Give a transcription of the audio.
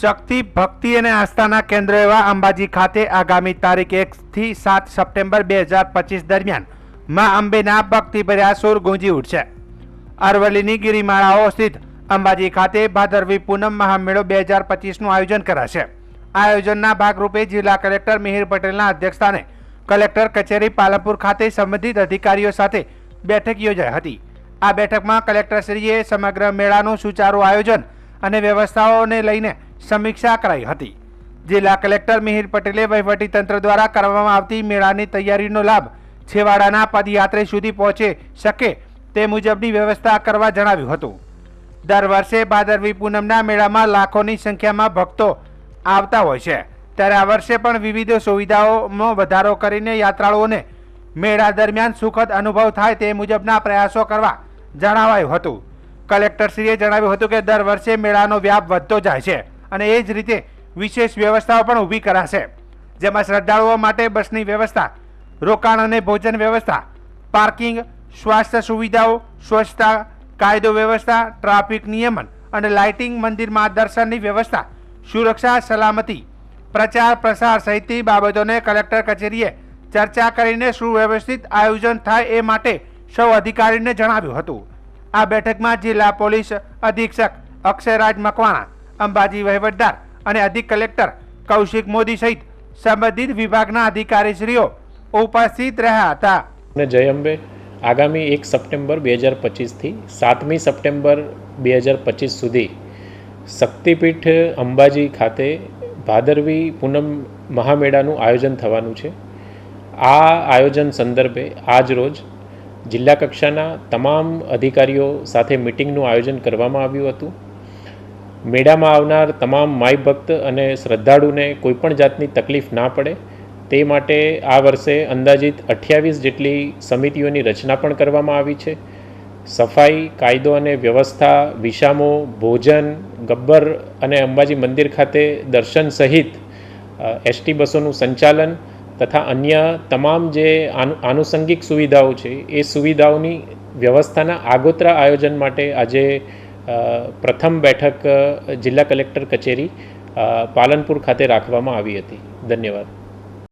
શક્તિ, ભક્તિ અને આસ્થાના કેન્દ્ર એવા અંબાજી ખાતે આગામી તારીખ એકથી સાત સપ્ટેમ્બર બે હજાર પચીસ દરમિયાન મા અંબેના ભક્તિભર્યા સુર ગુંજી ઉઠશે. અરવલ્લીની ગિરિમાળાઓ સ્થિત અંબાજી ખાતે ભાદરવી પૂનમ મહામેળો બે હજાર પચીસનું આયોજન કરાશે. આયોજનના ભાગરૂપે જિલ્લા કલેક્ટર મિહિર પટેલના અધ્યક્ષસ્થાને કલેક્ટર કચેરી પાલનપુર ખાતે સંબંધિત અધિકારીઓ સાથે બેઠક યોજાઈ હતી. આ બેઠકમાં કલેક્ટરશ્રીએ સમગ્ર મેળાનું સુચારું આયોજન અને વ્યવસ્થાઓને લઈને સમીક્ષા કરાઈ હતી. જિલ્લા કલેક્ટર મિહિર પટેલે તંત્ર દ્વારા કરવામાં આવતી મેળાની તૈયારીનો લાભ છેવાડાના પદયાત્રી સુધી પહોંચે શકે તે મુજબની વ્યવસ્થા કરવા જણાવ્યું હતું. દર વર્ષે ભાદરવી પૂનમના મેળામાં લાખોની સંખ્યામાં ભક્તો આવતા હોય છે. ત્યારે આ વર્ષે પણ વિવિધ સુવિધાઓમાં વધારો કરીને યાત્રાળુઓને મેળા દરમિયાન સુખદ અનુભવ થાય તે મુજબના પ્રયાસો કરવા જણાવાયું હતું. કલેક્ટરશ્રીએ જણાવ્યું હતું કે દર વર્ષે મેળાનો વ્યાપ વધતો જાય છે. અને એ જ રીતે વિશેષ વ્યવસ્થાઓ પણ ઊભી કરાશે. જેમાં શ્રદ્ધાળુઓ માટે બસની વ્યવસ્થા, રોકાણ અને ભોજન વ્યવસ્થા, પાર્કિંગ, સ્વાસ્થ્ય સુવિધાઓ, સ્વચ્છતા, કાયદો વ્યવસ્થા, ટ્રાફિક નિયમન અને લાઇટિંગ મંદિરમાં દર્શનની વ્યવસ્થા, સુરક્ષા, સલામતી, પ્રચાર પ્રસાર સહિતની બાબતોને કલેક્ટર કચેરીએ ચર્ચા કરીને સુવ્યવસ્થિત આયોજન થાય એ માટે સૌ અધિકારીને જણાવ્યું હતું. આ બેઠકમાં જિલ્લા પોલીસ અધિક્ષક અક્ષયરાજ મકવાણા અંબાજી વહીવટદાર અને અધિક કલેક્ટર કૌશિક મોદી સહિત સંબંધિત વિભાગના અધિકારીશ્રીઓ ઉપસ્થિત રહ્યા હતા. અને જય અંબે. આગામી એક સપ્ટેમ્બર બે હજાર પચીસથી સાતમી સપ્ટેમ્બર બે હજાર પચીસ સુધી શક્તિપીઠ અંબાજી ખાતે ભાદરવી પૂનમ મહામેળાનું આયોજન થવાનું છે. આ આયોજન સંદર્ભે આજ રોજ જિલ્લા કક્ષાના તમામ અધિકારીઓ સાથે મિટિંગનું આયોજન કરવામાં આવ્યું હતું. મેળામાં આવનાર તમામ માય ભક્ત અને શ્રદ્ધાળુને કોઈપણ જાતની તકલીફ ના પડે, તે માટે આ વર્ષે અંદાજિત અઠ્યાવીસ જેટલી સમિતિઓની રચના પણ કરવામાં આવી છે. સફાઈ, કાયદો અને વ્યવસ્થા, વિશામો, ભોજન, ગબ્બર અને અંબાજી મંદિર ખાતે દર્શન સહિત એસટી બસોનું સંચાલન તથા અન્ય તમામ જે આનુ આનુષંગિક સુવિધાઓ છે, એ સુવિધાઓની વ્યવસ્થાના આગોતરા આયોજન માટે આજે પ્રથમ બેઠક જિલ્લા કલેક્ટર કચેરી પાલનપુર ખાતે રાખવામાં આવી હતી. ધન્યવાદ.